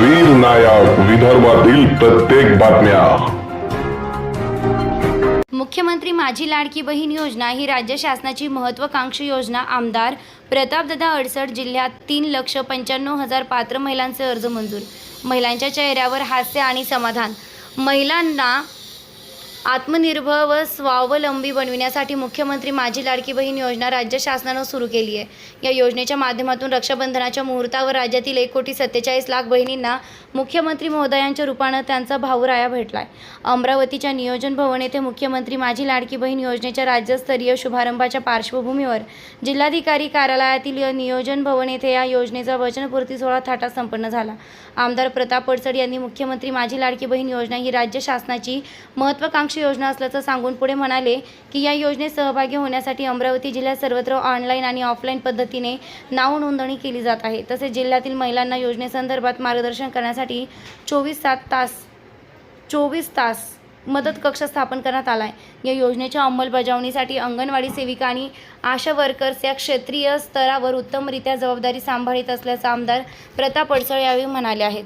वीर नायक विदर्भातील प्रत्येक बातम्या. मुख्यमंत्री माझी लाडकी बहीण योजना ही राज्य शासनाची महत्वाकांक्षी योजना. आमदार प्रतापदादा अडसड जिल्ह्यात तीन लक्ष पंच्याण्णव हजार पात्र महिलांचे अर्ज मंजूर. महिलांच्या चेहऱ्यावर हास्य आणि समाधान. महिलांना आत्मनिर्भर व स्वावलंबी बनविण्यासाठी मुख्यमंत्री माझी लाडकी बहीण योजना राज्य शासनानं सुरू केली आहे. या योजनेच्या माध्यमातून रक्षाबंधनाच्या मुहूर्तावर राज्यातील एक कोटी सत्तेचाळीस लाख बहिणींना मुख्यमंत्री महोदयांच्या रूपानं त्यांचा भाऊराया भेटलाय. अमरावतीच्या नियोजन भवन येथे मुख्यमंत्री माझी लाडकी बहीण योजनेच्या राज्यस्तरीय शुभारंभाच्या पार्श्वभूमीवर जिल्हाधिकारी कार्यालयातील नियोजन भवन येथे या योजनेचा वचनपूर्ती सोहळा थाटात संपन्न झाला. आमदार प्रताप पडसड यांनी मुख्यमंत्री माझी लाडकी बहीण योजना ही राज्य शासनाची महत्त्वाकांक्षी योजना असल्याचं सांगून पुढे म्हणाले की या योजनेत सहभागी होण्यासाठी अमरावती जिल्ह्यात सर्वत्र ऑनलाईन आणि ऑफलाईन पद्धतीने नाव नोंदणी केली जात आहे. तसेच जिल्ह्यातील महिलांना योजनेसंदर्भात मार्गदर्शन करण्यासाठी चोवीस सात तास चोवीस तास मदत कक्ष स्थापन करण्यात आला आहे. या योजनेच्या अंमलबजावणीसाठी अंगणवाडी सेविका आणि आशा वर्कर्स या क्षेत्रीय स्तरावर उत्तमरित्या जबाबदारी सांभाळीत असल्याचं आमदार प्रताप अडसळ यावेळी म्हणाले आहेत.